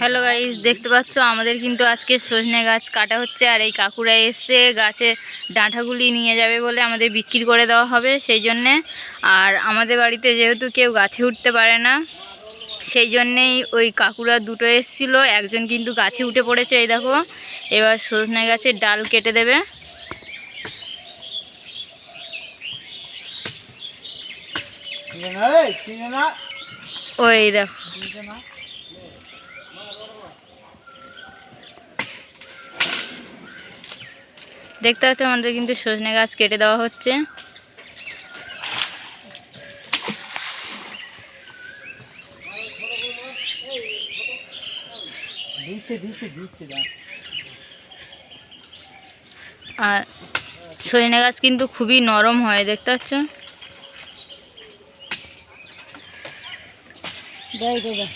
Hello guys দেখতে পাচ্ছ আমাদের কিন্তু আজকে সজনে গাছ কাটা হচ্ছে আর এই কাকুরা এসে গাছে ডাঁটাগুলি নিয়ে যাবে বলে আমাদের বিক্রি করে দেওয়া হবে সেই জন্যে। আর আমাদের বাড়িতে যেহেতু কেউ গাছে উঠতে পারে না সেই জন্যেই ওই কাকুরা দুটো এসেছিল একজন কিন্তু গাছে উঠে পড়েছে এই দেখো। এবার সজনে গাছের ডাল কেটে দেবে। ওই দেখো। দেখতে পাচ্ছ আমাদের কিন্তু সজনে গাছ কেটে দেওয়া হচ্ছে। আর সজনে গাছ কিন্তু খুবই নরম হয় দেখতে পাচ্ছ? দেয় দেবে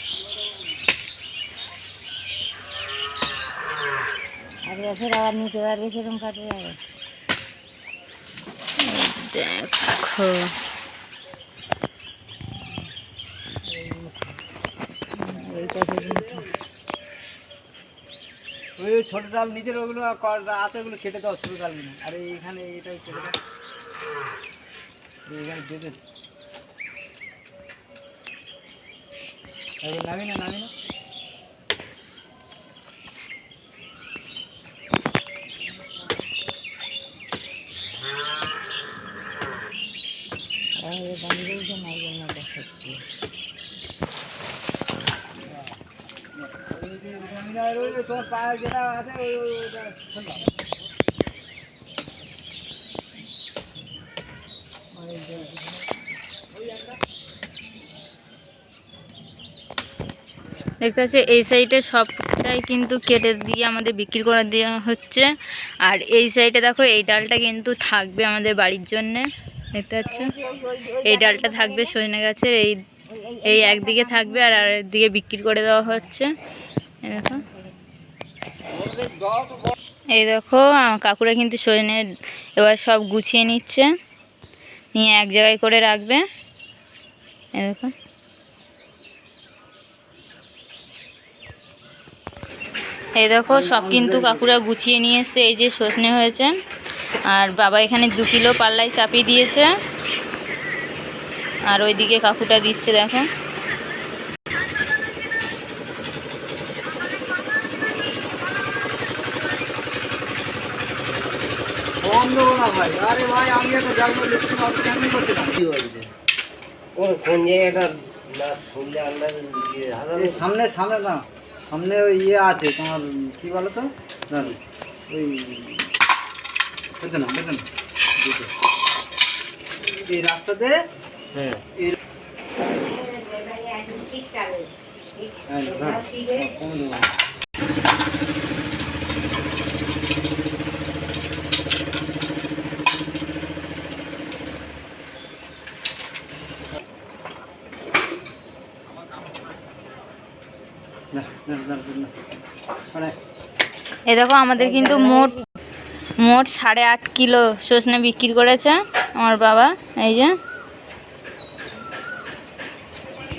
আর বছর আবার নিতে পারবে সেরকম কাটবে যাবে। দেখো। ওই ওই ছোট ডাল নিচের ওগুলো আতেগুলো কেটে দাও ছোট ডালগুলো আর এইখানে এইটা কেটে দাও। এইখানে বেঁধে না, ওই যে তোমার পায়ে যেটা আছে ওই ওই ওইটা ফেললাম। ওই দেখতে পাচ্ছি, এই সাইডে সবটাই কিন্তু কেটে দিয়ে আমাদের বিক্রি করে দেওয়া হচ্ছে। আর এই সাইডে দেখো, এই ডালটা কিন্তু থাকবে আমাদের বাড়ির জন্যে। দেখতে পাচ্ছ? এই ডালটা থাকবে সজনে গাছের, এই এই একদিকে থাকবে আর আর একদিকে বিক্রি করে দেওয়া হচ্ছে। দেখো। এই দেখো কাকুরা কিন্তু সজনে এবার সব গুছিয়ে নিচ্ছে। নিয়ে এক জায়গায় করে রাখবে। এই দেখো। এই দেখো সব কিন্তু কাকুরা গুছিয়ে নিয়ে এসছে এই যে সজনে হয়েছে। আর বাবা এখানে দু কিলো পাল্লায় চাপিয়ে দিয়েছে। আর ওইদিকে কাকুটা দিচ্ছে দেখো। কোন জায়গাটা সামনে সামনে না সামনে ওই ইয়ে আছে তোমার কি বলো তো? দাঁড়ো ওই বুঝতে না বুঝতে না বুঝতে। এই রাস্তাতে? হ্যাঁ। এই হ্যাঁ, এই দেখো, আমাদের কিন্তু মোট মোট সাড়ে আট কিলো সজনে বিক্রি করেছে আমার বাবা, এই যে।